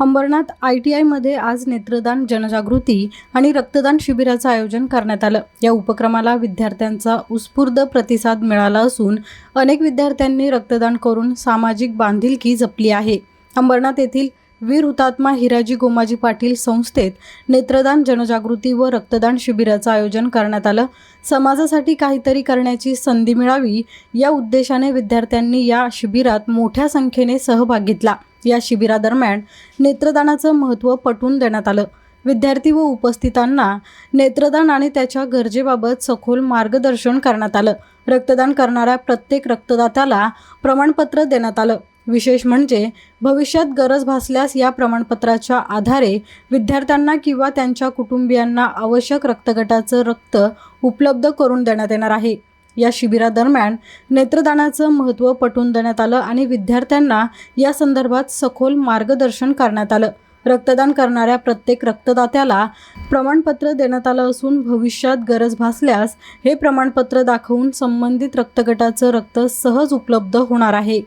Ambernath I T आयमध्ये आज नेत्रदान जनजागृती आणि रक्तदान शिबिराचं आयोजन करण्यात आलं. या उपक्रमाला विद्यार्थ्यांचा उत्स्फूर्त प्रतिसाद मिळाला असून अनेक विद्यार्थ्यांनी रक्तदान करून सामाजिक बांधिलकी जपली आहे. अंबरनाथ येथील वीर हुतात्मा हिराजी गोमाजी पाटील संस्थेत नेत्रदान जनजागृती व रक्तदान शिबिराचं आयोजन करण्यात आलं. समाजासाठी काहीतरी करण्याची संधी मिळावी या उद्देशाने विद्यार्थ्यांनी या शिबिरात मोठ्या संख्येने सहभाग घेतला. या शिबिरादरम्यान नेत्रदानाचं महत्त्व पटवून देण्यात आलं. विद्यार्थी व उपस्थितांना नेत्रदान आणि त्याच्या गरजेबाबत सखोल मार्गदर्शन करण्यात आलं. रक्तदान करणाऱ्या प्रत्येक रक्तदात्याला प्रमाणपत्र देण्यात आलं. विशेष म्हणजे भविष्यात गरज भासल्यास या प्रमाणपत्राच्या आधारे विद्यार्थ्यांना किंवा त्यांच्या कुटुंबियांना आवश्यक रक्तगटाचं रक्त उपलब्ध करून देण्यात येणार आहे. या शिबिरादरम्यान नेत्रदानाचं महत्त्व पटवून देण्यात आलं आणि विद्यार्थ्यांना या संदर्भात सखोल मार्गदर्शन करण्यात आलं. रक्तदान करणाऱ्या प्रत्येक रक्तदात्याला प्रमाणपत्र देण्यात आलं असून भविष्यात गरज भासल्यास हे प्रमाणपत्र दाखवून संबंधित रक्तगटाचं रक्त सहज उपलब्ध होणार आहे.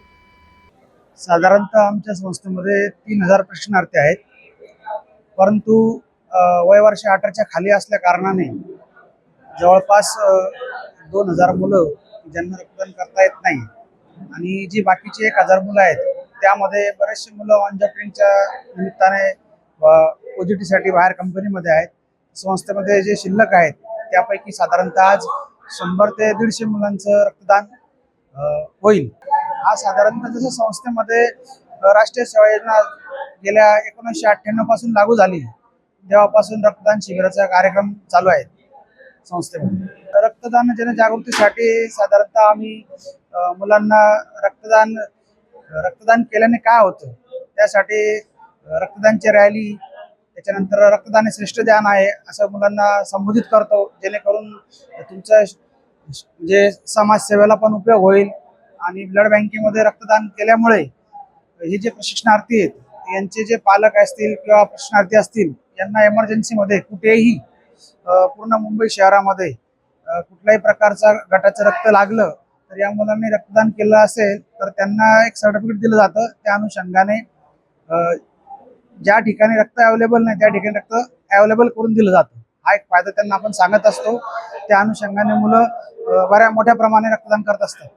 साधारणतः आमच्या संस्थेमध्ये तीन हजार प्रश्नार्थी आहेत. परंतु वयवर्ष वय वर्ष अठराच्या खाली असल्या कारणाने जवळपास दोन हजार मुलं ज्यांना रक्तदान करता येत नाही आणि जी बाकीची एक हजार मुलं आहेत त्यामध्ये बरेचसे मुलं ऑनजॉबच्या निमित्ताने ओजीटीसाठी बाहेर कंपनीमध्ये आहेत. संस्थेमध्ये जे शिल्लक आहेत त्यापैकी साधारणतः आज शंभर ते दीडशे मुलांचं रक्तदान होईल. हा साधारणतः म्हणजे जसं संस्थेमध्ये राष्ट्रीय सेवा योजना गेल्या एकोणीसशे अठ्ठ्याण्णवपासून लागू झाली. तेव्हापासून रक्तदान शिबिराचा कार्यक्रम चालू आहे संस्थेमध्ये. रक्तदान जनजागृतीसाठी साधारणतः आम्ही मुलांना रक्तदान रक्तदान केल्याने काय होतं? त्यासाठी रक्तदानची रॅली त्याच्यानंतर रक्तदान हे श्रेष्ठ दान आहे असं मुलांना संबोधित करतो जेणेकरून तुमचं म्हणजे समाजसेवेला पण उपयोग होईल. आणि ब्लड बँकेमध्ये रक्तदान केल्यामुळे हे जे प्रशिक्षणार्थी आहेत यांचे जे पालक असतील किंवा प्रशिक्षणार्थी असतील यांना एमर्जन्सीमध्ये कुठेही पूर्ण मुंबई शहरामध्ये कुठल्याही प्रकारचा गटाचं रक्त लागलं तर या मुलांनी रक्तदान केलं असेल तर त्यांना एक सर्टिफिकेट दिलं जातं. त्या अनुषंगाने ज्या ठिकाणी रक्त अवेलेबल नाही त्या ठिकाणी रक्त अवेलेबल करून दिलं जातं. हा एक फायदा त्यांना आपण सांगत असतो. त्या अनुषंगाने मुलं बऱ्या मोठ्या प्रमाणे रक्तदान करत असतात.